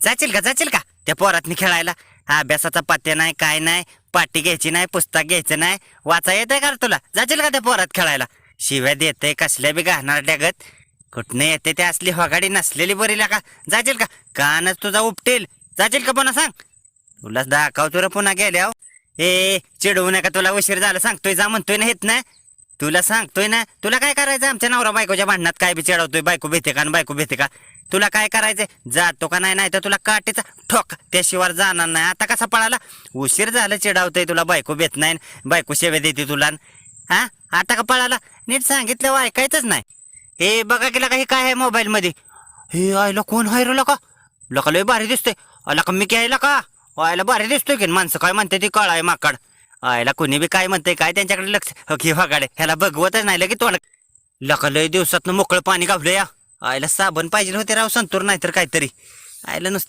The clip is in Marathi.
जाशील का जाशील का? त्या पोरातनी खेळायला. अभ्यासाचा पत्ते नाही काय नाही पाटी घ्यायची नाही पुस्तक घ्यायचं नाही. वाचा येते का तुला? जाशील का त्या पोरात खेळायला? शिव्या देते कसल्या बी घालणार डगत कुठनं येते ते असली होगाडी नसलेली बरी का? जाशील का? कानच तुझा उपटेल. जाशील का पुन्हा सांग? तुला दाखवतो रे पुन्हा गेल्या ए चिडवू नका तुला उशीर झाला सांगतोय जा म्हणतोय ना हेत नाही. तुला सांगतोय ना तुला काय करायचं? आमच्या नवरा बायकोच्या भांडणात काय बी चिडवतोय बायको भेते का बायको भेते का? तुला काय करायचंय? जातो का नाही? नाही तर तुला काटेचा ठोक त्याशिवाय जाणार नाही. आता कसा पळाला? उशीर झालं चिडावतोय तुला बायको भेट नाही बायको सेवे देते तुला हा? आता का पळाला? नीट सांगितलं ऐकायचंच नाही. हे बघा की लका हे काय आहे मोबाईल मध्ये हे आयला कोण हाय रे का लका लय भारी दिसतोय. अला का मी घ्यायला का आयला भारी दिसतोय की माणसं काय म्हणते ती? कळाय माकड. आयला कोणी बी काय म्हणते काय त्यांच्याकडे लक्ष? हो की ह्याला बघवतच नाही लगे तोंड. लका लय दिवसात मोकळं पाणी गावलं या आयला साबण पाहिजे होते राव संतूर नाहीतर काहीतरी. आयला नुसतं